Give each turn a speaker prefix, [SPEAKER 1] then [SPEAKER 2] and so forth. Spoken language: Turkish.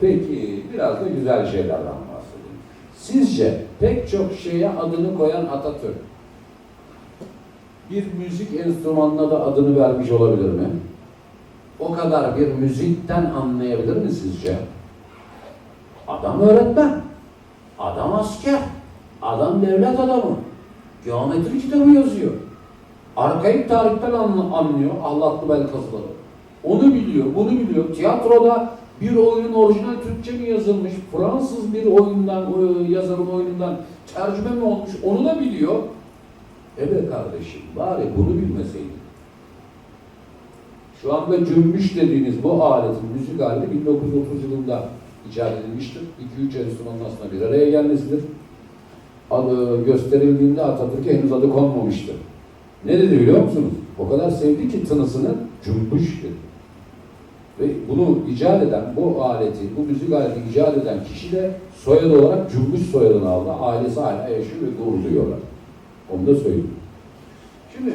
[SPEAKER 1] Peki biraz da güzel şeylerden bahsedelim. Sizce pek çok şeye adını koyan Atatürk bir müzik enstrümanına da adını vermiş olabilir mi? O kadar bir müzikten anlayabilir mi sizce? Adam öğretmen, adam asker, adam devlet adamı, geometri kitabı yazıyor. Arkaik tarihten anlıyor ahlatlı bel kazıları. Onu biliyor, bunu biliyor. Tiyatroda bir oyunun orijinal Türkçe mi yazılmış, Fransız bir oyundan, o yazarın oyunundan tercüme mi olmuş, onu da biliyor. Evet kardeşim, bari bunu bilmeseydin. Şu anda cümbüş dediğiniz bu aletin müzik aleti 1930 yılında icat edilmiştir. 2-3 enstrümanın aslında bir araya gelmesidir. Adı gösterildiğinde Atatürk'e henüz adı konmamıştır. Ne dedi biliyor musunuz? O kadar sevdi ki tınısını cümbüş dedi. Ve bunu icat eden, bu aleti, bu müzik aleti icat eden kişi de soyadı olarak cümbüş soyadını aldı. Ailesi hala yaşıyor ve gurur. Onu da söyleyeyim. Şimdi